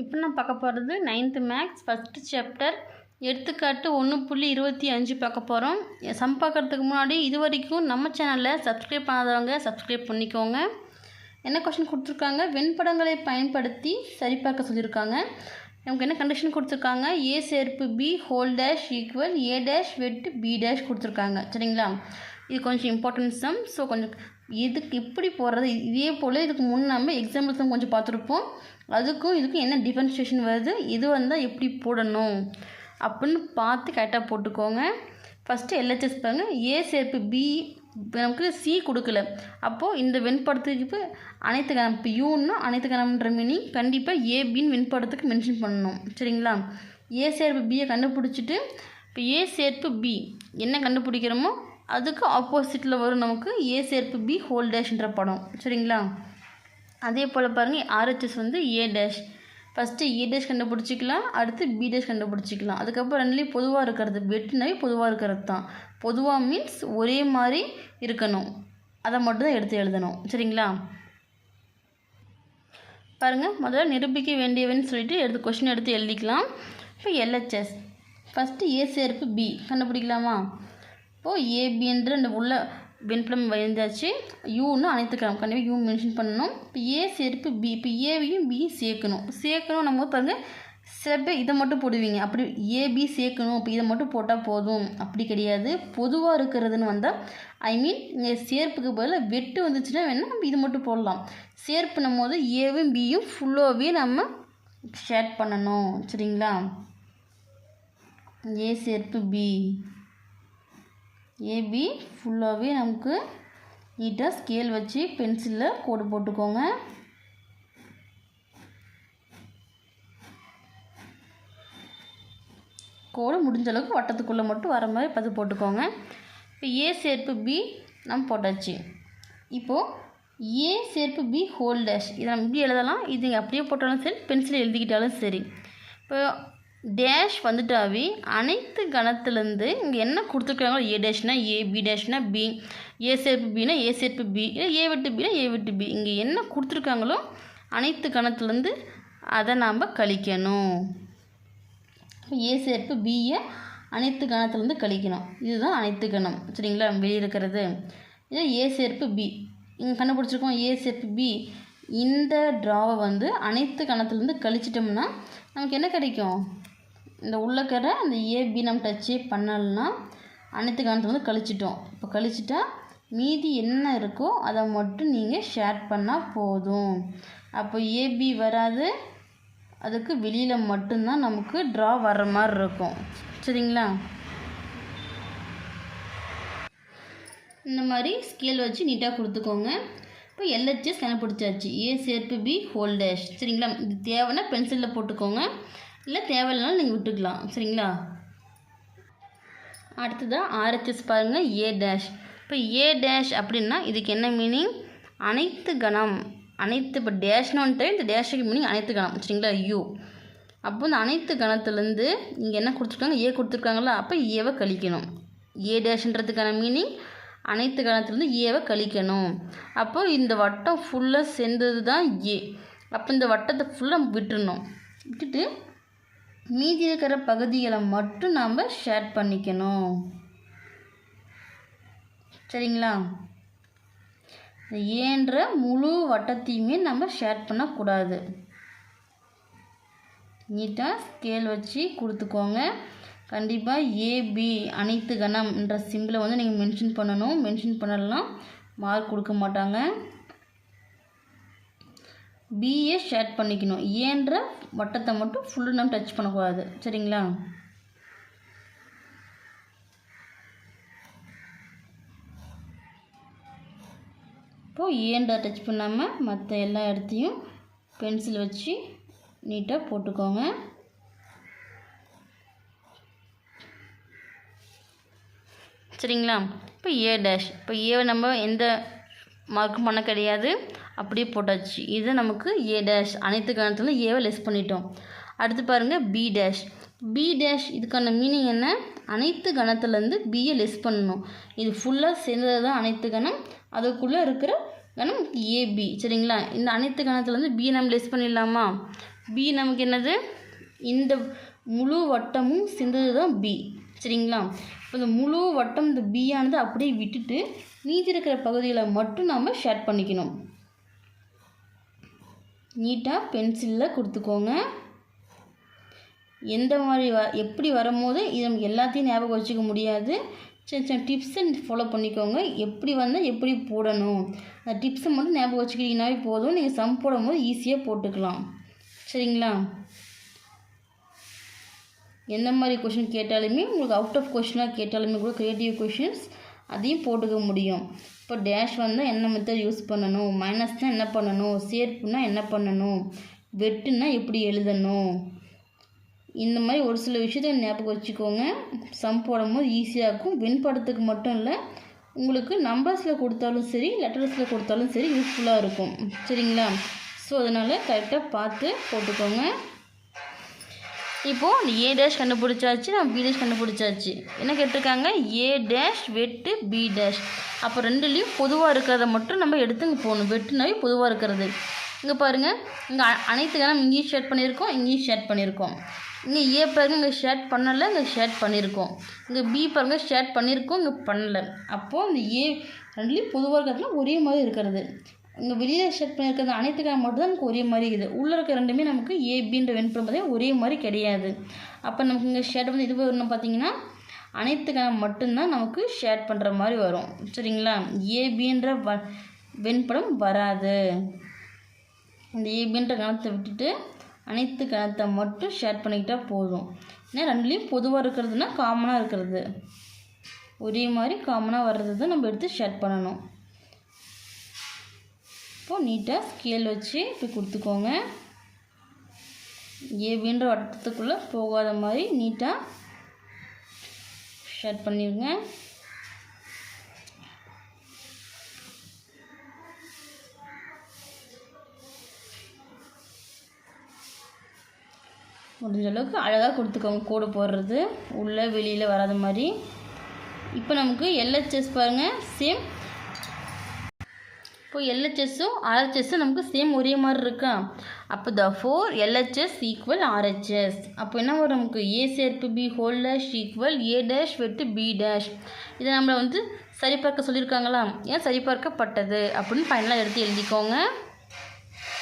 இப்போ நான் பார்க்க போகிறது நைன்த்து மேக்ஸ் ஃபஸ்ட்டு சாப்டர் எடுத்துக்காட்டு ஒன்று புள்ளி இருபத்தி அஞ்சு பார்க்க போகிறோம். சம் பார்க்கறதுக்கு முன்னாடி இது வரைக்கும் நம்ம சேனலில் சப்ஸ்கிரைப் பண்ணாதவங்க சப்ஸ்கிரைப் பண்ணிக்கோங்க. என்ன கொஷின் கொடுத்துருக்காங்க? வெண்படங்களை பயன்படுத்தி சரிபார்க்க சொல்லியிருக்காங்க. நமக்கு என்ன கண்டிஷன் கொடுத்துருக்காங்க? ஏ சேர்ப்பு B whole dash equal A dash வெட்டு பி டேஷ் கொடுத்துருக்காங்க. சரிங்களா? இது கொஞ்சம் இம்பார்ட்டன்ஸ் தான் ஸோ கொஞ்சம் இதுக்கு எப்படி போடுறது இதே போல் இதுக்கு முன் நம்ம எக்ஸாம்பிள்ஸும் கொஞ்சம் பார்த்துருப்போம். அதுக்கும் இதுக்கும் என்ன டிஃபரன்ஷியேஷன் வருது? இது வந்தால் எப்படி போடணும்? அப்படின்னு பார்த்து கரெக்டாக போட்டுக்கோங்க. ஃபஸ்ட்டு எல்ஹெச்எஸ் பாருங்கள் ஏ சேர்ப்பு பி நமக்கு சி கொடுக்கல. அப்போது இந்த வெண்படத்துக்கு இப்போ அனைத்து கணம் இப்போ யூன்னா அனைத்து கணம்ன்ற மீனிங் கண்டிப்பாக ஏபின்னு வெண்படத்துக்கு மென்ஷன் பண்ணணும். சரிங்களா? ஏ சேர்ப்பு பியை கண்டுபிடிச்சிட்டு இப்போ ஏ சேர்ப்பு பி என்ன கண்டுபிடிக்கிறோமோ அதுக்கு ஆப்போசிட்டில் வரும் நமக்கு ஏ சேர்ப்பு பி ஹோல் டேஷ்ன்ற படம். சரிங்களா? அதே போல் பாருங்கள் ஆர்ஹெச்எஸ் வந்து A dash first A dash கண்டுபிடிச்சிக்கலாம் அடுத்து பி டேஷ் கண்டுபிடிச்சிக்கலாம். அதுக்கப்புறம் ரெண்டுலேயும் பொதுவாக இருக்கிறது வெட்டுனாவே பொதுவாக இருக்கிறது தான். பொதுவாக மீன்ஸ் ஒரே மாதிரி இருக்கணும். அதை மட்டும் தான் எடுத்து எழுதணும். சரிங்களா? பாருங்கள் முதல்ல நிரூபிக்க வேண்டியவன்னு சொல்லிட்டு எடுத்து கொஷின் எடுத்து எழுதிக்கலாம். இப்போ எல்ஹெச்எஸ் ஃபஸ்ட்டு ஏ சேர்ப்பு பி கண்டுபிடிக்கலாமா? இப்போது ஏபின்ற இந்த உள்ள வெண்படம் வந்தாச்சு யூன்னு அனைத்து கிராம் கண்டிப்பாக யூ மென்ஷன் பண்ணணும். இப்போ ஏ சேர்ப்பு பி இப்போ ஏவையும் பி சேர்க்கணும். சேர்க்கணும் நம்ம பாருங்கள் சில பேர் இதை மட்டும் போடுவீங்க. அப்படி ஏபி சேர்க்கணும். இப்போ இதை மட்டும் போட்டால் போதும். அப்படி கிடையாது. பொதுவாக இருக்கிறதுன்னு வந்தால் ஐ மீன் இங்கே சேர்ப்புக்கு பதிலாக வெட்டு வந்துச்சுன்னா வேணால் நம்ம இது மட்டும் போடலாம். சேர்ப்புனும் போது ஏவும் பியும் ஃபுல்லாகவே நம்ம ஷேர் பண்ணணும். சரிங்களா? ஏ சேர்ப்பு பி ஏபி ஃபுல்லாகவே நமக்கு e நீட்டாக ஸ்கேல் வச்சு பென்சிலில் கோடு போட்டுக்கோங்க. கோடு முடிஞ்ச அளவுக்கு வட்டத்துக்குள்ளே மட்டும் வர மாதிரி பது போட்டுக்கோங்க. இப்போ ஏ சேர்ப்பு பி நம்ம போட்டாச்சு. இப்போது ஏ சேர்ப்பு பி ஹோல் டேஷ் இதை நம்ம இப்படி எழுதலாம். இது அப்படியே போட்டாலும் சரி பென்சில் எழுதிக்கிட்டாலும் சரி. இப்போ டேஷ் வந்துட்டாவே அனைத்து கணத்துலேருந்து இங்கே என்ன கொடுத்துருக்காங்களோ ஏ டேஷ்னா ஏ பி டேஷ்னா பி ஏ சேர்ப்பு பினா ஏ சேர்ப்பு பி இல்லை ஏ விட்டு பினா ஏ விட்டு பி இங்கே என்ன கொடுத்துருக்காங்களோ அனைத்து கணத்துலேருந்து அதை நாம் கழிக்கணும். ஏ சேர்ப்பு பியை அனைத்து கணத்துலேருந்து கழிக்கணும். இதுதான் அனைத்து கணம். சரிங்களா? வெளியே இருக்கிறது. இது ஏ சேர்ப்பு பி இங்கே கண்டுபிடிச்சிருக்கோம் ஏ சேர்ப்பு பி இந்த ட்ராவை வந்து அனைத்து கணத்துலேருந்து கழிச்சிட்டோம்னா நமக்கு என்ன கிடைக்கும்? இந்த உள்ளக்கரை அந்த ஏபி நம்ம டச்சே பண்ணலைன்னா அனைத்து கணத்துலேருந்து கழிச்சிட்டோம். இப்போ கழிச்சிட்டா மீதி என்ன இருக்கோ அதை மட்டும் நீங்கள் ஷேர் பண்ணால் போதும். அப்போ ஏபி வராது. அதுக்கு வெளியில் மட்டும்தான் நமக்கு ட்ரா வர்ற மாதிரி இருக்கும். சரிங்களா? இந்த மாதிரி ஸ்கேல் வச்சு நீட்டாக கொடுத்துக்கோங்க. இப்போ எல்ஹெச்எஸ் கண்டுபிடிச்சாச்சு ஏ சேர்ப்பு பி ஹோல் டேஷ் சரிங்களா? இது தேவைன்னா பென்சிலில் போட்டுக்கோங்க. இல்லை தேவையில்லைனாலும் நீங்கள் விட்டுக்கலாம். சரிங்களா? அடுத்ததாக ஆர்ஹெச்எஸ் பாருங்கள் ஏ டேஷ் இப்போ ஏ டேஷ் அப்படின்னா இதுக்கு என்ன மீனிங் அனைத்து கணம். அனைத்து இப்போ டேஷ்னு வந்துட்டு இந்த டேஷுக்கு மீனிங் அனைத்து கணம். சரிங்களா? யூ அப்போ இந்த அனைத்து கணத்துலேருந்து இங்கே என்ன கொடுத்துருக்காங்க? ஏ கொடுத்துருக்காங்களா அப்போ ஏவை கழிக்கணும். ஏ டேஷ்ன்றதுக்கான மீனிங் அனைத்து கணத்துலேருந்து ஏவை கழிக்கணும். அப்போது இந்த வட்டம் ஃபுல்லாக சேர்ந்தது தான் ஏ அப்போ இந்த வட்டத்தை ஃபுல்லாக விட்டுறணும். விட்டுட்டு மீதி இருக்கிற பகுதிகளை மட்டும் நாம் ஷேர் பண்ணிக்கணும். சரிங்களா? ஏன்ற முழு வட்டத்தையுமே நம்ம ஷேர் பண்ணக்கூடாது. நீட்டாக ஸ்கேல் வச்சு கொடுத்துக்கோங்க. கண்டிப்பாக ஏபி அனைத்து கணம்ன்ற சிம்பிளை வந்து நீங்கள் மென்ஷன் பண்ணணும். மென்ஷன் பண்ணலாம் மார்க் கொடுக்க மாட்டாங்க. பிஏ ஷேர் பண்ணிக்கணும். ஏன்ற வட்டத்தை மட்டும் ஃபுல்லு நம்ம டச் பண்ணக்கூடாது. சரிங்களா? இப்போது ஏண்டா டச் பண்ணாமல் மற்ற எல்லா இடத்தையும் பென்சில் வச்சு நீட்டாக போட்டுக்கோங்க. சரிங்களா? இப்போ ஏ டேஷ் இப்போ ஏவை நம்ம எந்த மார்க்கும் பண்ண கிடையாது. அப்படியே போட்டாச்சு. இதை நமக்கு ஏ டேஷ் அனைத்து கணத்துலேருந்து ஏவை லெஸ் பண்ணிட்டோம். அடுத்து பாருங்கள் பி டேஷ் பி டேஷ் இதுக்கான மீனிங் என்ன? அனைத்து கணத்துலேருந்து பியை லெஸ் பண்ணணும். இது ஃபுல்லாக சேர்ந்தது தான் அனைத்து கணம். அதுக்குள்ளே இருக்கிற கணம் ஏபி சரிங்களா? இந்த அனைத்து கணத்துலேருந்து பி நம்ம லெஸ் பண்ணிடலாமா? பி நமக்கு என்னது? இந்த முழு வட்டமும் சேர்ந்தது தான் பி சரிங்களா? இப்போ இந்த முழு வட்டம் இந்த பியானது அப்படியே விட்டுட்டு மீதி இருக்கிற பகுதிகளை மட்டும் நாம் ஷேர் பண்ணிக்கணும். நீட்டாக பென்சிலில் கொடுத்துக்கோங்க. எந்த மாதிரி வ எப்படி வரும்போது இது நமக்கு எல்லாத்தையும் ஞாபகம் வச்சுக்க முடியாது. சின்ன சின்ன டிப்ஸை ஃபாலோ பண்ணிக்கோங்க. எப்படி வந்தால் எப்படி போடணும். அந்த டிப்ஸை மட்டும் ஞாபகம் வச்சுக்கிட்டீங்கன்னாவே போதும். நீங்கள் சம் போடும்போது ஈஸியாக போட்டுக்கலாம். சரிங்களா? எந்த மாதிரி கொஷின் கேட்டாலுமே உங்களுக்கு அவுட் ஆஃப் கொஷினாக கேட்டாலுமே கூட க்ரியேட்டிவ் கொஷின்ஸ் அதையும் போட்டுக்க முடியும். இப்போ டேஷ் வந்தால் என்ன மெத்தட் யூஸ் பண்ணணும்? மைனஸ்னால் என்ன பண்ணணும்? சேர்ப்புனா என்ன பண்ணணும்? வெட்டுனா எப்படி எழுதணும்? இந்த மாதிரி ஒரு சில விஷயத்த ஞாபகம் வச்சுக்கோங்க. சம் போடும்போது ஈஸியாக இருக்கும். வெண்படத்துக்கு மட்டும் இல்லை உங்களுக்கு நம்பர்ஸில் கொடுத்தாலும் சரி லெட்டர்ஸில் கொடுத்தாலும் சரி யூஸ்ஃபுல்லாக இருக்கும். சரிங்களா? ஸோ அதனால் கரெக்டாக பார்த்து போட்டுக்கோங்க. இப்போது ஏ டேஷ் கண்டுபிடிச்சாச்சு நம்ம பி டேஷ் கண்டுபிடிச்சாச்சு. என்ன கேட்டிருக்காங்க? ஏ டேஷ் வெட்டு பி டேஷ் அப்போ ரெண்டுலேயும் பொதுவாக இருக்கிறத மட்டும் நம்ம எடுத்துங்க போகணும். வெட்டுனாவே பொதுவாக இருக்கிறது. இங்கே பாருங்கள் இங்கே அனைத்து கணம் இங்கேயும் ஷேட் பண்ணியிருக்கோம் இங்கேயும் ஷேட் பண்ணியிருக்கோம். இங்கே ஏ பாருங்க இங்கே ஷேட் பண்ணலை இங்கே ஷேட் பண்ணியிருக்கோம். இங்கே பி பாருங்க ஷேட் பண்ணியிருக்கோம் இங்கே பண்ணலை. அப்போது இந்த ஏ ரெண்டுலேயும் பொதுவாக இருக்கிறதுல ஒரே மாதிரி இருக்கிறது. இங்கே வெளியில் ஷேட் பண்ணியிருக்கிறது அனைத்துக்காக மட்டும் தான் நமக்கு ஒரே மாதிரி இருக்குது. உள்ளே இருக்க ரெண்டுமே நமக்கு ஏபின்ற வெண்படம் பார்த்தீங்கன்னா ஒரே மாதிரி கிடையாது. அப்போ நமக்கு இங்கே ஷேட் வந்து இது வரணும் பார்த்தீங்கன்னா அனைத்துக்காக மட்டும்தான் நமக்கு ஷேட் பண்ணுற மாதிரி வரும். சரிங்களா? ஏபின்ற வ வெண்படம் வராது. இந்த ஏபின்ற கணத்தை விட்டுட்டு அனைத்து கணத்தை மட்டும் ஷேர் பண்ணிக்கிட்டால் போதும். ஏன்னா ரெண்டுலேயும் பொதுவாக இருக்கிறதுனா காமனாக இருக்கிறது. ஒரே மாதிரி காமனாக வர்றது தான் நம்ம எடுத்து ஷேர் பண்ணணும். இப்போது நீட்டாக ஸ்கேல் வச்சு இப்படி கொடுத்துக்கோங்க. ஏபின்ற வட்டத்துக்குள்ளே போகாத மாதிரி நீட்டாக ஷேர் பண்ணிடுங்க முடிஞ்ச அளவுக்கு அழகாக கொடுத்துக்கோங்க கூடை போடுறது. உள்ளே வெளியில் வராத மாதிரி. இப்போ நமக்கு எல்ஹெச்எஸ் பாருங்கள் சேம் இப்போ எல்ஹெச்எஸ்ஸும் ஆர்ஹெச்எஸ்ஸும் நமக்கு சேம் ஒரே மாதிரி இருக்கா? அப்போ therefore LHS equal RHS அப்போ என்ன வரும் நமக்கு? ஏ சேர்ப்பு B whole dash equal A dash வெட்டு பி டேஷ் இதை நம்மளை வந்து சரிபார்க்க சொல்லியிருக்காங்களா? ஏன் சரிபார்க்கப்பட்டது? அப்படின்னு ஃபைனலாக எடுத்து எழுதிக்கோங்க.